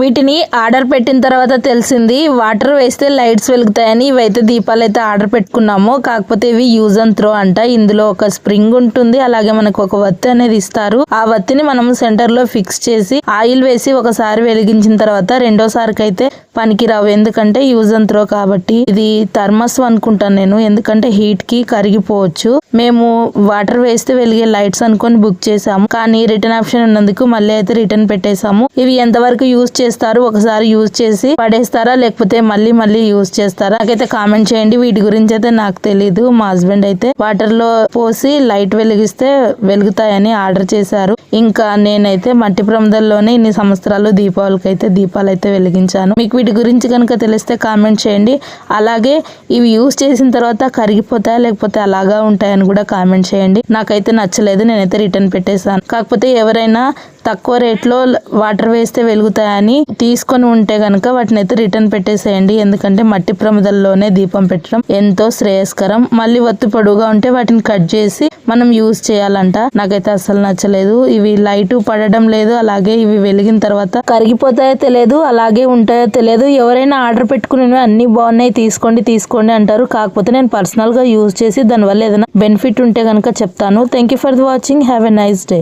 వీటిని ఆర్డర్ పెట్టిన తర్వాత తెలిసింది వాటర్ వేస్తే లైట్స్ వెలుగుతాయని ఇవైతే దీపాలు అయితే ఆర్డర్ పెట్టుకున్నాము. కాకపోతే ఇవి యూజ్ అండ్ త్రో అంట. ఇందులో ఒక స్ప్రింగ్ ఉంటుంది అలాగే మనకు ఒక వత్తి అనేది ఇస్తారు. ఆ వత్తిని మనం సెంటర్లో ఫిక్స్ చేసి ఆయిల్ వేసి ఒకసారి వెలిగించిన తర్వాత రెండోసారికి అయితే పనికిరావు. ఎందుకంటే యూజ్ అండ్ త్రో కాబట్టి ఇది థర్మస్ అనుకుంటాను నేను. ఎందుకంటే హీట్కి కరిగిపోవచ్చు. మేము వాటర్ వేస్తే వెలిగే లైట్స్ అనుకొని బుక్ చేసాము కానీ రిటర్న్ ఆప్షన్ ఉన్నందుకు మళ్ళీ అయితే రిటర్న్ పెట్టేశాము. ఇవి ఎంతవరకు యూజ్ చేస్తారు? ఒకసారి యూజ్ చేసి పడేస్తారా? లేకపోతే మళ్ళీ మళ్ళీ యూజ్ చేస్తారా? నాకైతే కామెంట్ చేయండి. వీటి గురించి అయితే నాకు తెలీదు. మా హస్బెండ్ అయితే వాటర్లో పోసి లైట్ వెలిగిస్తే వెలుగుతాయని ఆర్డర్ చేశారు. ఇంకా నేనైతే మట్టి ప్రమదల్లోనే ఇన్ని సంవత్సరాలు దీపావళికి అయితే దీపాలు అయితే వెలిగించాను. మీకు వీటి గురించి కనుక తెలిస్తే కామెంట్ చేయండి. అలాగే ఇవి యూస్ చేసిన తర్వాత కరిగిపోతాయా లేకపోతే అలాగా ఉంటాయని కూడా కామెంట్ చేయండి. నాకైతే నచ్చలేదు నేనైతే రిటర్న్ పెట్టేశాను. కాకపోతే ఎవరైనా తక్కువ రేట్లో వాటర్ వేస్తే వెలుగుతాయని తీసుకొని ఉంటే కనుక వాటిని అయితే రిటర్న్ పెట్టేసేయండి. ఎందుకంటే మట్టి ప్రమిదల్లోనే దీపం పెట్టడం ఎంతో శ్రేయస్కరం. మళ్ళీ ఒత్తి పొడుగా ఉంటే వాటిని కట్ చేసి మనం యూజ్ చేయాలంట. నాకైతే అస్సలు నచ్చలేదు. ఇవి లైట్ పడడం లేదు. అలాగే ఇవి వెలిగిన తర్వాత కరిగిపోతాయో తెలియదు. అలాగే ఉంటాయో తెలియదు. ఎవరైనా ఆర్డర్ పెట్టుకునేవి అన్ని బాగున్నాయి. తీసుకోండి తీసుకోండి అంటారు. కాకపోతే నేను పర్సనల్గా యూజ్ చేసి దానివల్ల ఏదైనా బెనిఫిట్ ఉంటే కనుక చెప్తాను. Thank you for the watching have a nice day